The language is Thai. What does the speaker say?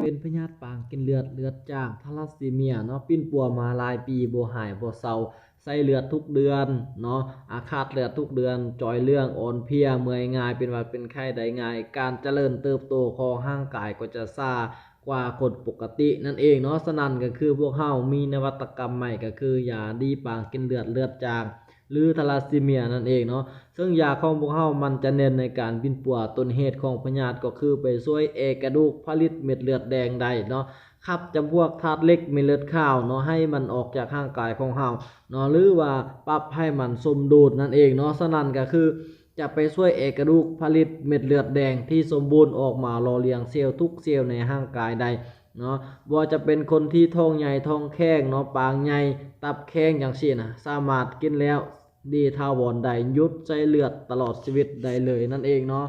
เป็นพยาธิปางกินเลือดเลือดจางทาลัสซีเมียเนาะปิ้นปัวมาหลายปีโบหายโบ่เซาใส่เลือดทุกเดือนเนาะอาฆาตเลือดทุกเดือน จอยเรื่องอ่อนเพลียเมื่อยง่ายเป็นวัดเป็นไข้ได้ง่าย การเจริญเติบโตของร่างกายก็จะช้ากว่าคนปกตินั่นเองเนาะฉะนั้นก็คือพวกเฮามีนวัตกรรมใหม่ก็คือยาดีปางกินเลือดเลือดจาง หรือทาลัสซีเมียนั่นเองเนาะซึ่งยาของพวกเฮามันจะเน้นในการบินปัวต้นเหตุของพยาธิก็คือไปช่วยเอกระดูกผลิตเม็ดเลือดแดงได้เนาะขับจำพวกธาตุเล็กเม็ดเลือดขาวเนาะให้มันออกจากร่างกายของเฮาเนาะหรือว่าปรับให้มันสมดุลนั่นเองเนาะฉะนั้นก็คือจะไปช่วยเอกระดูกผลิตเม็ดเลือดแดงที่สมบูรณ์ออกมาหล่อเลี้ยงเซลล์ทุกเซลล์ในร่างกายได้ เนาะบ่จะเป็นคนที่ท้องใหญ่ท้องแข้งเนาะปางใหญ่ตับแข้งอย่างซี่นะสามารถกินแล้วดีทาวรได้ยุดใจเลือดตลอดชีวิตได้เลยนั่นเองเนาะ